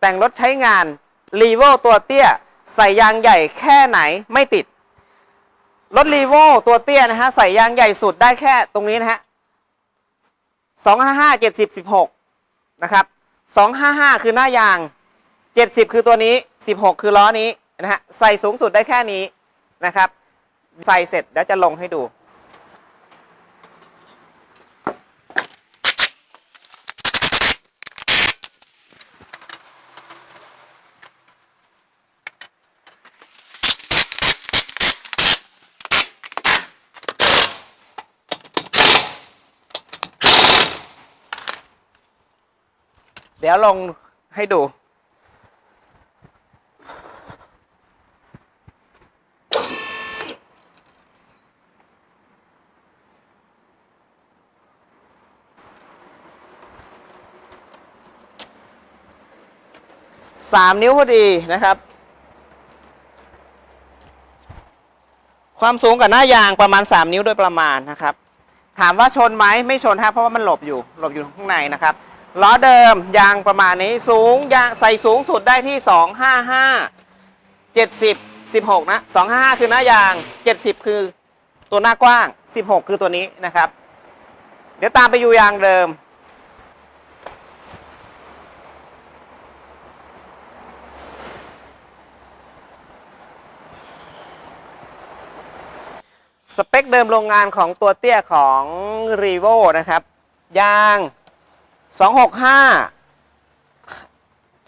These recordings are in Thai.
แต่งรถใช้งานรีโวตัวเตี้ย ใส่ยางใหญ่แค่ไหนไม่ติด รถรีโวตัวเตี้ยนะฮะ ใส่ยางใหญ่สุดได้แค่ตรงนี้นะฮะสองห้าห้าเจ็ดสิบสิบหกนะครับสองห้า้าคือหน้ายางเจ็ดสิบคือตัวนี้สิบหกคือล้อนี้นะฮะ ใส่สูงสุดได้แค่นี้นะครับ ใส่เสร็จแล้วจะลงให้ดู เดี๋ยวลองให้ดู สามนิ้วพอดีนะครับ ความสูงกับหน้ายางประมาณ 3 นิ้วโดยประมาณนะครับ ถามว่าชนไหมไม่ชนฮะเพราะว่ามันหลบอยู่หลบอยู่ข้างในนะครับ ล้อเดิมยางประมาณนี้สูงยางใส่สูงสุดได้ที่ 255 70 16 นะ 255 คือหน้ายาง 70 คือตัวหน้ากว้าง 16 คือตัวนี้นะครับ เดี๋ยวตามไปอยู่ยางเดิม สเปคเดิมโรงงานของตัวเตี้ยของ r e v o นะครับ ยาง 265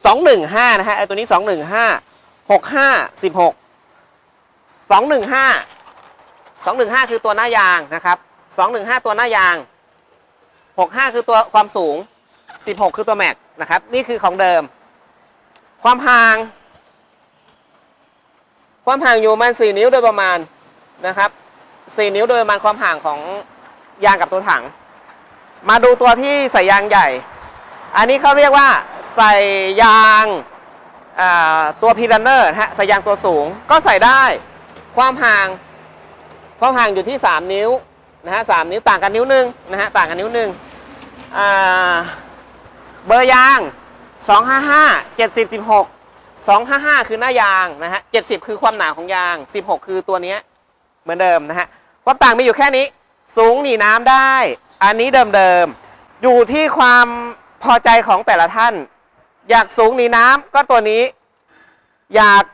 215นะฮะไอตัวนี้215 65 16 215 215คือตัวหน้ายางนะครับ215ตัวหน้ายาง65คือตัวความสูง16คือตัวแม็กนะครับ นี่คือของเดิม ความห่าง ความห่างอยู่ประมาณ4นิ้วโดยประมาณนะครับ4นิ้วโดยประมาณความห่างของยางกับตัวถัง มาดูตัวที่ใส่ยางใหญ่ อันนี้เขาเรียกว่าใส่ยางตัวพีรันเนอร์นะฮะใส่ยางตัวสูงก็ใส่ได้ความห่างความห่างอยู่ที่ 3 นิ้วนะฮะสนิ้วต่างกันนิ้วหนึงนะฮะต่างกันนิ้วหนึงอ่าเบอร์ยาง 255 70 16 255 คือหน้ายางนะฮะ70 คือความหนาของยาง 16 คือตัวนี้เหมือนเดิมนะฮะความต่างมีอยู่แค่นี้ สูงหนีน้ำได้ อันนี้เดิมๆ อยู่ที่ความพอใจของแต่ละท่าน อยากสูงหนีน้ำก็ตัวนี้ อยาก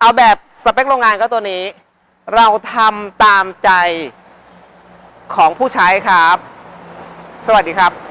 เอาแบบสเปคโรงงานก็ตัวนี้ เราทำตามใจของผู้ใช้ครับ สวัสดีครับ